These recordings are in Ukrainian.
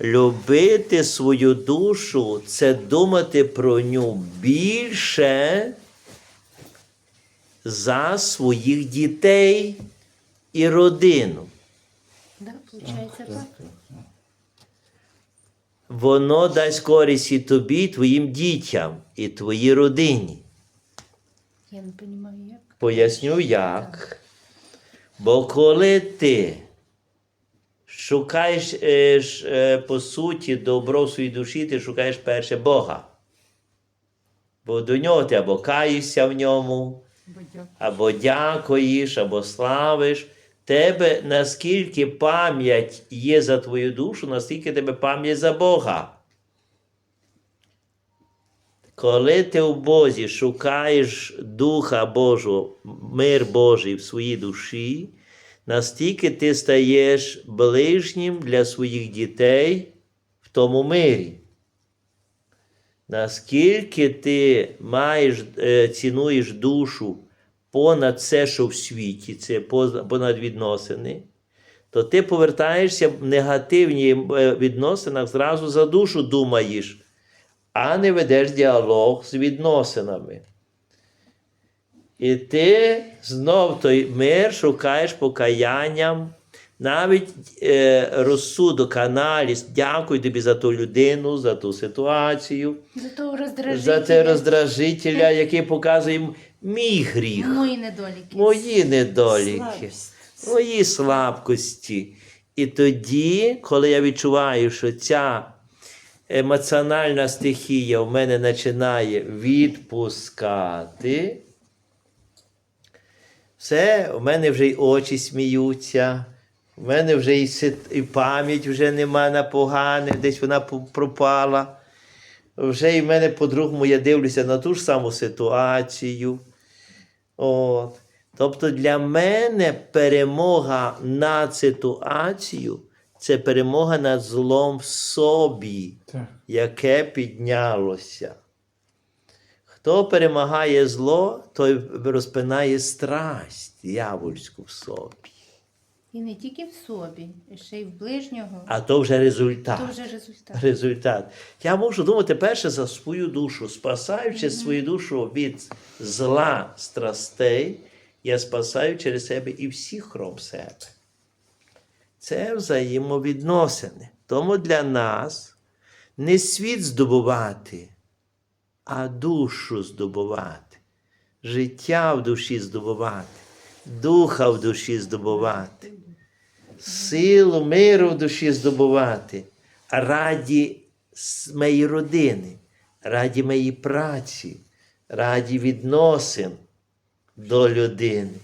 Любити свою душу це думати про ню більше за своїх дітей і родину. Да, получається так. Воно дасть користь і тобі, і твоїм дітям, і твоїй родині. Я не розумію, як. Поясню як. Бо коли ти шукаєш е, е, по суті добро в своїй душі, ти шукаєш перше Бога. Бо до нього ти або каєшся в ньому, або дякуєш, або славиш. Тебе наскільки пам'ять є за твою душу, настільки тебе пам'ять за Бога. Коли ти в Бозі шукаєш Духа Божого, мир Божий в своїй душі, настільки ти стаєш ближнім для своїх дітей в тому мирі. Наскільки ти маєш, е, цінуєш душу понад все, що в світі, це понад відносини, то ти повертаєшся в негативні е, відносинах, зразу за душу думаєш, а не ведеш діалог з відносинами. І ти знов той мир шукаєш покаянням, навіть е, розсудок, аналіз. Дякую тобі за ту людину, за ту ситуацію, За того роздражителя. за те роздражителя, який показує мій гріх, Мої недоліки. мої недоліки, Слабість. мої слабкості. І тоді, коли я відчуваю, що ця емоціональна стихія в мене починає відпускати, все, у мене вже й очі сміються, у мене вже і, і пам'ять вже нема на погане, десь вона пропала. Вже і в мене по-другому я дивлюся на ту ж саму ситуацію. От. Тобто для мене перемога над ситуацією це перемога над злом в собі, яке піднялося. Хто перемагає зло, той розпинає страсть дьявольську в собі. І не тільки в собі, ще й в ближнього. А то вже результат. То вже результат. результат. Я можу думати перше за свою душу, спасаючи свою душу від зла страстей, я спасаю через себе і всіх кром себе. Це взаємовідносини. Тому для нас не світ здобувати, а душу здобувати, життя в душі здобувати, духа в душі здобувати силу миру в душі здобувати раді моєї родини, раді моєї праці, раді відносин до людини.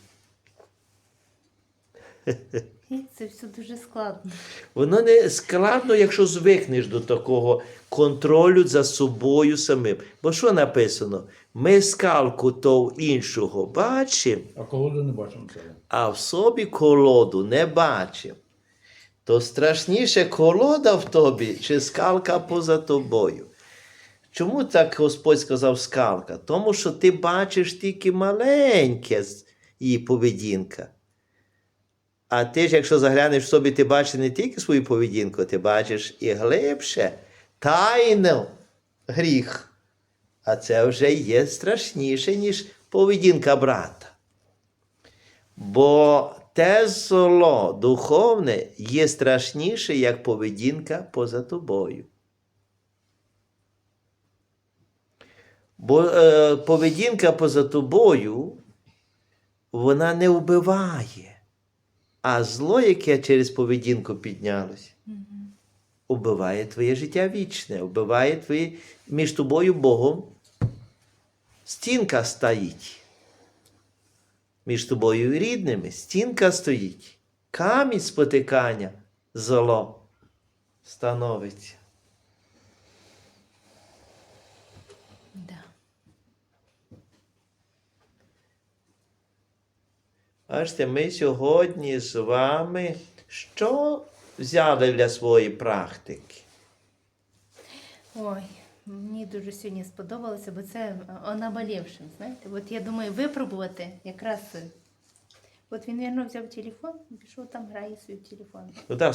І це все дуже складно. Воно не складно, якщо звикнеш до такого контролю за собою самим. Бо що написано? Ми скалку то іншого бачимо, А колоду не бачимо а в собі колоду не бачимо. То страшніше колода в тобі чи скалка поза тобою. Чому так Господь сказав скалка? Тому що ти бачиш тільки маленьке її поведінка. А ти ж, якщо заглянеш в собі, ти бачиш не тільки свою поведінку, ти бачиш і глибше тайну гріх. А це вже є страшніше, ніж поведінка брата. Бо те зло духовне є страшніше, як поведінка поза тобою. Бо е, поведінка поза тобою, вона не вбиває, а зло, яке через поведінку піднялося, вбиває твоє життя вічне, вбиває твоє між тобою Богом. Стінка стоїть між тобою і рідними стінка стоїть, камінь спотикання, зло становиться. Да. Бачите, ми сьогодні з вами що взяли для своєї практики? Ой, мені дуже сьогодні сподобалося, бо це вона. о знаєте. От я думаю, випробувати якраз. е, От він, мабуть, взяв телефон і пішов там грає свій телефон. Ну так,